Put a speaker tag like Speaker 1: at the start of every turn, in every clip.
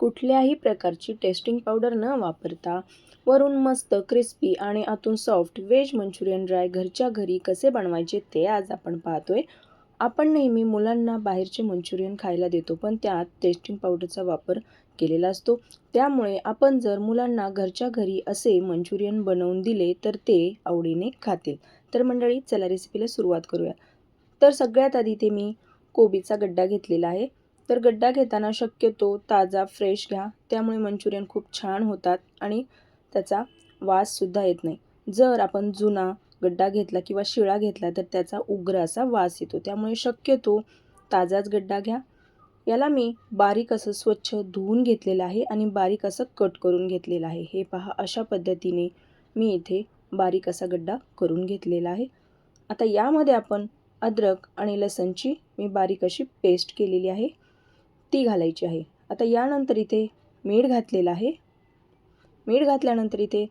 Speaker 1: कुठल्याही प्रकारची testing powder न वापरता वरून मस्त क्रिस्पी आणि आतून सॉफ्ट व्हेज मंचुरियन ड्राय घरच्या घरी कसे बनवायचे ते आज आपण पाहतोय. आपण नेहमी मुलांना बाहेरचे मंचुरियन खायला देतो पण त्यात टेस्टिंग पावडरचा वापर केलेला असतो. त्यामुळे आपण जर मुलांना घरच्या घरी असे मंचुरियन बनवून दिले तर ते आवडीने खातील. तर मंडळी चला रेसिपीला सुरुवात करूया. तर सगळ्यात आधी ते मी कोबीचा गड्डा घेतलेला आहे. तर गड्डा घेताना शक्यतो ताजा फ्रेश घ्या. त्यामुळे मंचुरियन खूप छान होतात आणि त्याचा वाससुद्धा येत नाही. जर आपण जुना गड्डा घेतला किंवा शिळा घेतला तर त्याचा उग्र असा वास येतो. त्यामुळे शक्यतो ताजाच गड्डा घ्या. याला मी बारीक असं स्वच्छ धुवून घेतलेलं आहे आणि बारीक असं कट करून घेतलेलं आहे. हे पहा अशा पद्धतीने मी इथे बारीक असा गड्डा करून घेतलेला आहे. आता यामध्ये आपण अद्रक आणि लसणची मी बारीक अशी पेस्ट केलेली आहे. ती घालायची आहे. आता यानंतर इथे मीठ घातलेलं आहे. मीठ घातल्यानंतर इथे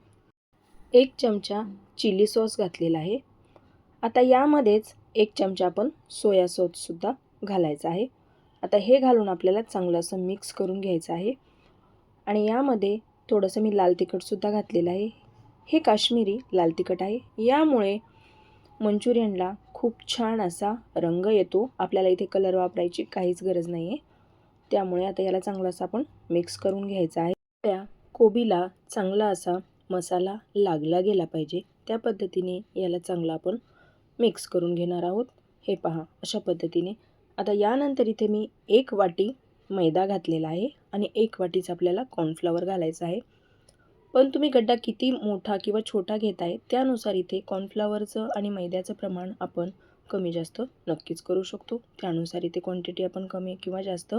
Speaker 1: एक चमचा चिली सॉस घातलेला आहे. आता यामध्येच एक चमचा आपण सोया सॉससुद्धा घालायचा आहे. आता हे घालून आपल्याला चांगलं असं मिक्स करून घ्यायचं आहे. आणि यामध्ये थोडंसं मी लाल तिखटसुद्धा घातलेलं आहे. हे काश्मीरी लाल तिखट आहे. यामुळे मंचुरियनला खूप छान असा रंग येतो. आपल्याला इथे कलर वापरायची काहीच गरज नाही आहे त्यामुळे आता याला चांगला असा आपण मिक्स करून घ्यायचा आहे. त्या कोबीला चांगला असा मसाला लागला गेला पाहिजे. त्या पद्धतीने याला चांगला आपण मिक्स करून घेणार आहोत. हे पहा अशा पद्धतीने. आता यानंतर इथे मी एक वाटी मैदा घातलेला आहे आणि एक वाटीच आपल्याला कॉर्नफ्लॉवर घालायचं आहे. पण तुम्ही गड्डा किती मोठा किंवा छोटा घेत आहे त्यानुसार इथे कॉर्नफ्लॉवरचं आणि मैद्याचं प्रमाण आपण कमी जास्त नक्कीच करू शकतो. त्यानुसार इथे क्वांटिटी आपण कमी किंवा जास्त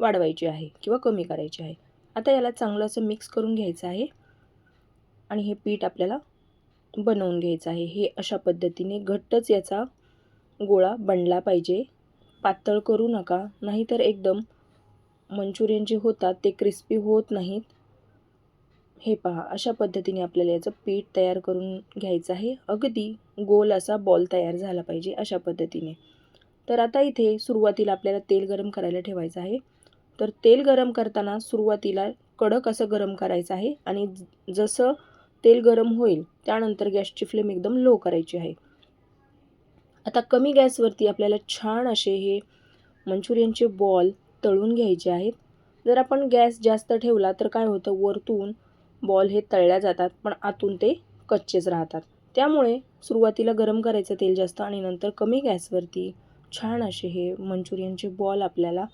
Speaker 1: वाढवायची आहे किंवा कमी करायची आहे. आता याला चांगलं असं मिक्स करून घ्यायचं आहे. आणि हे पीठ आपल्याला बनवून घ्यायचं आहे. हे अशा पद्धतीने घट्टच याचा गोळा बनला पाहिजे. पातळ करू नका. नाहीतर एकदम मंचुरियन जे होतात ते क्रिस्पी होत नाहीत. हे पहा अशा पद्धतीने आपल्याला याचं पीठ तयार करून घ्यायचं आहे. अगदी गोल असा बॉल तयार झाला पाहिजे अशा पद्धतीने. तर आता इथे सुरुवातीला आपल्याला तेल गरम करायला ठेवायचं आहे. तर तेल गरम करताना सुरुवातीला कडक असं गरम करायचं आहे आणि जसं तेल गरम होईल त्यानंतर गॅसची फ्लेम एकदम लो करायची आहे. आता कमी गॅसवरती आपल्याला छान असे हे मंचुरियनचे बॉल तळून घ्यायचे आहेत. जर आपण गॅस जास्त ठेवला तर काय होतं? वरतून बॉल हे तळल्या जातात पण आतून ते कच्चेच राहतात. त्यामुळे सुरुवातीला गरम करायचं तेल जास्त आणि नंतर कमी गॅसवरती छान असे हे मंचुरियनचे बॉल आपल्याला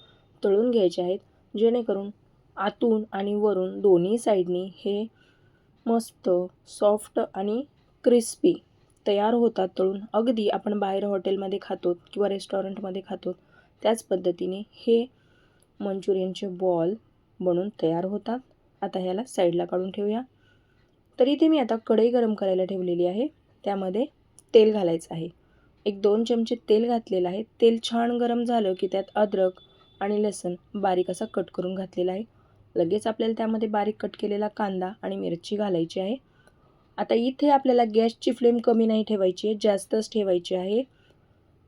Speaker 1: तळून घ्यायचे आहेत जेणेकरून आतून आणि वरून दोन्ही साईडनी हे मस्त सॉफ्ट आणि क्रिस्पी तयार होतात तळून. अगदी आपण बाहेर हॉटेलमध्ये खातो किंवा रेस्टॉरंटमध्ये खातो त्याच पद्धतीने हे मंचुरियनचे बॉल बनून तयार होतात. आता ह्याला साईडला काढून ठेवूया. तर इथे मी आता कढई गरम करायला ठेवलेली आहे. त्यामध्ये तेल घालायचं आहे. एक दोन चमचे तेल घातलेलं आहे. तेल छान गरम झालं की त्यात अद्रक आणि लसण बारीक असा कट करून घातलेला आहे. लगेच आपल्याला त्यामध्ये बारीक कट केलेला कांदा आणि मिरची घालायची आहे. आता इथे आपल्याला गॅसची फ्लेम कमी नाही ठेवायची आहे जास्तच ठेवायची आहे.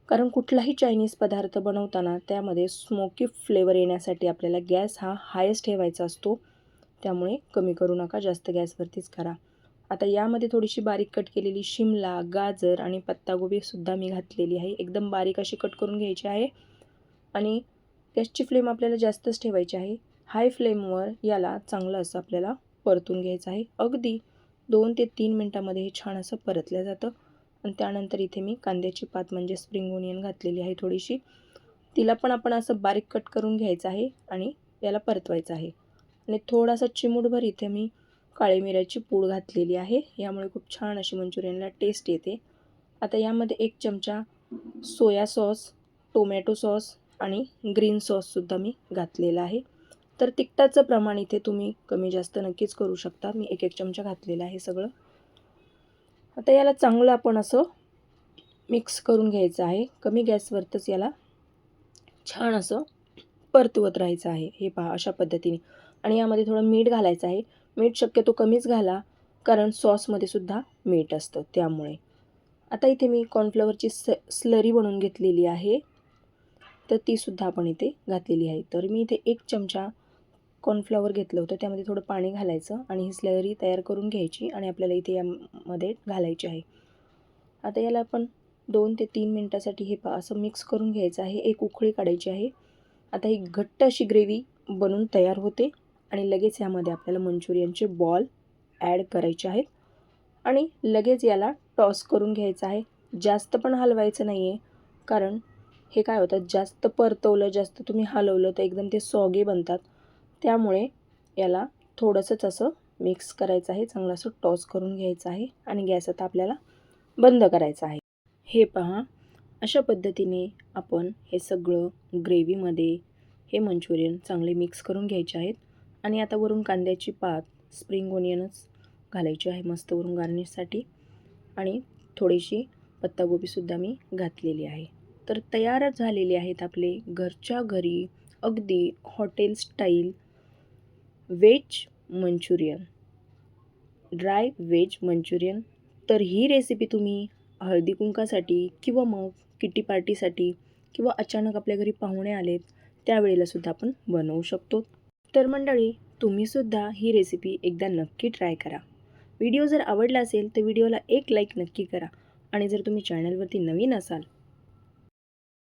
Speaker 1: कारण कुठलाही चायनीज पदार्थ बनवताना त्यामध्ये स्मोकी फ्लेवर येण्यासाठी आपल्याला गॅस हा हायेस्ट ठेवायचा असतो. त्यामुळे कमी करू नका जास्त गॅसवरतीच करा. आता यामध्ये थोडीशी बारीक कट केलेली शिमला गाजर आणि पत्तागोबीसुद्धा मी घातलेली आहे. एकदम बारीक अशी कट करून घ्यायची आहे. आणि गॅसची फ्लेम आपल्याला जास्तच ठेवायची आहे. हाय फ्लेमवर याला चांगलं असं आपल्याला परतून घ्यायचं आहे. अगदी दोन ते तीन मिनटामध्ये हे छान असं परतलं जातं. आणि त्यानंतर इथे मी कांद्याची पात म्हणजे स्प्रिंग ओनियन घातलेली आहे थोडीशी. तिला पण आपण असं बारीक कट करून घ्यायचं आहे आणि याला परतवायचं आहे. आणि थोडासा चिमूटभर इथे मी काळी मिऱ्याची पूड घातलेली आहे. यामुळे खूप छान अशी मंचुरियनला टेस्ट येते. आता यामध्ये एक चमचा सोया सॉस टोमॅटो सॉस आणि ग्रीन सॉससुद्धा मी घातलेला आहे. तर तिखटाचं प्रमाण इथे तुम्ही कमी जास्त नक्कीच करू शकता. मी एक एक चमचा घातलेला आहे सगळं. आता याला चांगलं आपण असं मिक्स करून घ्यायचं आहे. कमी गॅसवरतच याला छान असं परतवत राहायचं आहे. हे पहा अशा पद्धतीने. आणि यामध्ये थोडं मीठ घालायचं आहे. मीठ शक्यतो कमीच घाला कारण सॉसमध्ये सुद्धा मीठ असतं त्यामुळे. आता इथे मी कॉर्नफ्लॉवरची स स्लरी बनवून घेतलेली आहे. तर तीसुद्धा आपण इथे घातलेली आहे. तर मी इथे एक चमचा कॉर्नफ्लॉवर घेतलं होतं. त्यामध्ये थोडं पाणी घालायचं आणि ही स्लरी तयार करून घ्यायची आणि आपल्याला इथे यामध्ये घालायची आहे. आता याला आपण दोन ते तीन मिनटासाठी हे पा असं मिक्स करून घ्यायचं आहे. एक उकळी काढायची आहे. आता ही घट्ट अशी ग्रेव्ही बनून तयार होते आणि लगेच यामध्ये आपल्याला मंचुरियनचे बॉल ॲड करायचे आहेत. आणि लगेच याला टॉस करून घ्यायचं आहे. जास्त पण हलवायचं नाही आहे कारण हे काय होतात जास्त परतवलं जास्त तुम्ही हलवलं तर एकदम ते सॉगे बनतात. त्यामुळे याला थोडंसंच असं मिक्स करायचं आहे. चांगलं असं टॉस करून घ्यायचं आहे आणि गॅस आता आपल्याला बंद करायचा आहे. हे पहा अशा पद्धतीने आपण हे सगळं ग्रेव्हीमध्ये हे मंचुरियन चांगले मिक्स करून घ्यायचे आहेत. आणि आता वरून कांद्याची पात स्प्रिंग ओनियनच घालायची आहे मस्त वरून गार्निशसाठी आणि थोडीशी पत्तागोबीसुद्धा मी घातलेली आहे. तर तयारच झालेले आहेत आपले घरच्या घरी अगदी hotel style veg manchurian. Dry veg manchurian. तर ही रेसिपी तुम्ही हळदी कुंकासाठी किंवा मग किटी पार्टीसाठी किंवा अचानक आपल्या घरी पाहुणे आलेत त्यावेळेलासुद्धा आपण बनवू शकतो. तर मंडळी तुम्हीसुद्धा ही रेसिपी एकदा नक्की ट्राय करा. व्हिडिओ जर आवडला असेल तर व्हिडिओला एक लाईक नक्की करा. आणि जर तुम्ही चॅनलवरती नवीन असाल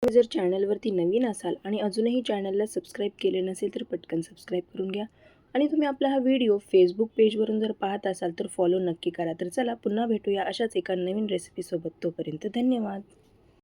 Speaker 1: तुम्ही जर चॅनलवरती नवीन असाल आणि अजूनही चॅनलला सबस्क्राईब केले नसेल तर पटकन सबस्क्राईब करून घ्या. आणि तुम्ही आपला हा व्हिडिओ फेसबुक पेजवरून जर पाहत असाल तर फॉलो नक्की करा. तर चला पुन्हा भेटूया अशाच एका नवीन रेसिपीसोबत तोपर्यंत धन्यवाद.